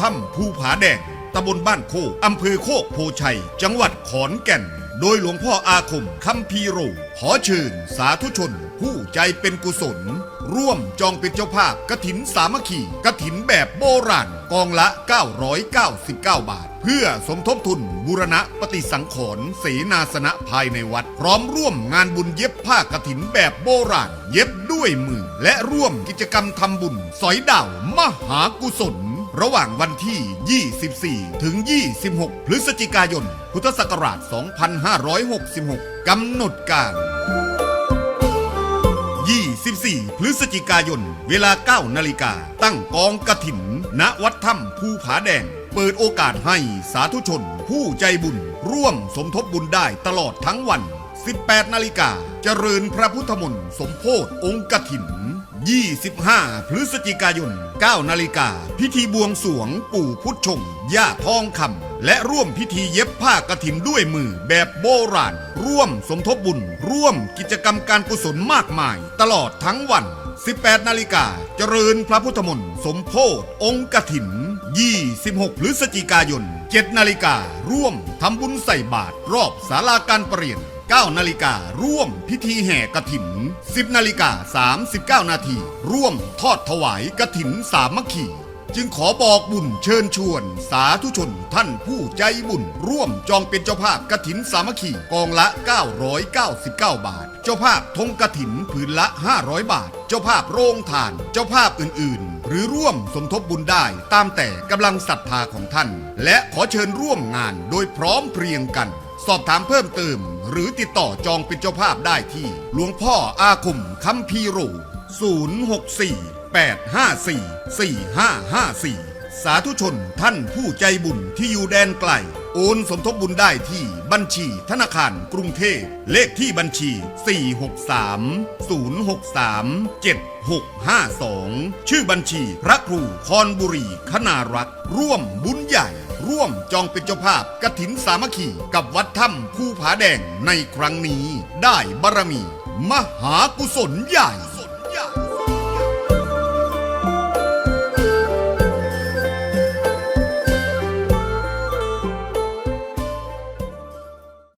ถ้ำภูผาแดงตำบลบ้านโคกอำเภอโคกโพชัย จังหวัดขอนแก่น โดยหลวงพ่ออาคมคัมภีโร ขอเชิญสาธุชน ผู้ใจเป็นกุศล ร่วมจองเป็นเจ้าภาพกระถินสามัคคีกระถินแบบโบราณกองละ 999 บาท เพื่อสมทบทุนบูรณะปฏิสังขรณ์เสนาสนะภายในวัด พร้อมร่วมงานบุญเย็บผ้ากระถินแบบโบราณ เย็บด้วยมือ และร่วมกิจกรรมทำบุญ สอยดาวมหากุศล ระหว่างวันที่ 24 ถึง 26 พฤศจิกายน พุทธศักราช 2566 กำหนดการ 24 พฤศจิกายน เวลา 9 นาฬิกา ตั้งกองกระถินณ วัดถ้ำภูผาแดง เปิดโอกาสให้สาธุชน ผู้ใจบุญ ร่วมสมทบบุญได้ตลอดทั้งวัน 18 นาฬิกา เจริญพระพุทธมนต์สมโพธิองค์กฐิน 25 พฤศจิกายน 9 นาฬิกา พิธีบวงสวงปู่พุทธชงย่าทองคำและร่วมพิธีเย็บผ้ากฐินด้วยมือแบบโบราณ ร่วมสมทบบุญ ร่วมกิจกรรมการกุศลมากมาย ตลอดทั้งวัน 18 นาฬิกา เจริญพระพุทธมนต์สมโพธองค์กฐิน 26 พฤศจิกายน 7 นาฬิกา ร่วมทำบุญใส่บาตรรอบศาลาการประเรียน 9นาฬิการ่วมพิธีแห่กระถิน 10นาฬิกา39 นาที ร่วมทอดถวายกระถินสามัคคีจึงขอบอกบุญเชิญชวน สาธุชนท่านผู้ใจบุญ ร่วมจองเป็นเจ้าภาพกระถินสามัคคีกองละ 999 บาท เจ้าภาพธงกระถินผืนละ 500 บาท เจ้าภาพโรงทาน เจ้าภาพอื่น ๆ หรือร่วมสมทบบุญได้ตามแต่กำลังศรัทธาของท่าน และขอเชิญร่วมงานโดยพร้อมเพรียงกัน สอบถามเพิ่มเติม หรือติดต่อจองเป็นเจ้าภาพได้ที่ หลวงพ่ออาคมคัมภีร์โร 064 854 4554 สาธุชนท่านผู้ใจบุญที่อยู่แดนไกล โอนสมทบบุญได้ที่บัญชีธนาคารกรุงเทพ เลขที่บัญชี 463 063 7652 ชื่อบัญชีพระครูคอนบุรีคณารักษ์ร่วมบุญใหญ่ ร่วมจองเป็นเจ้าภาพกถินสามัคคีกับวัดถ้ำภูผาแดงในครั้งนี้ ได้บารมี มหากุศลใหญ่